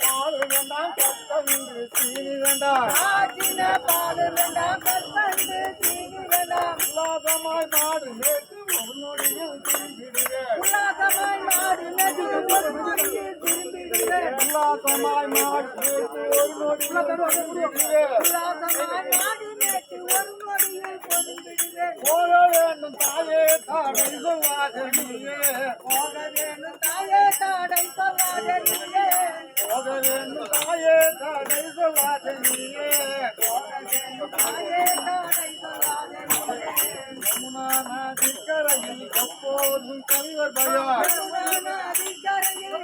பால் வேண்டாம் கத்தமின்றி சீனி வேண்டாம் பால் வேண்டாம் வேண்டாம் திரும்பிடுவேன் உல்லாசமாய் மாடு மேய்த்து ஒரு நொடியில் போக வேண்டும் தாயே தாடை சொல்லாத நீயே போக வேணும் தாயே தாடை சொல்லாத நீயே போக வேண்டும் தாயே தாடை சொல்லாத நீயே தாயே தாடை சொல்லாத நீயே யமுனா நதிக்கரையில் எப்போதும் கவிவர் பயம் நதிக்கரையில்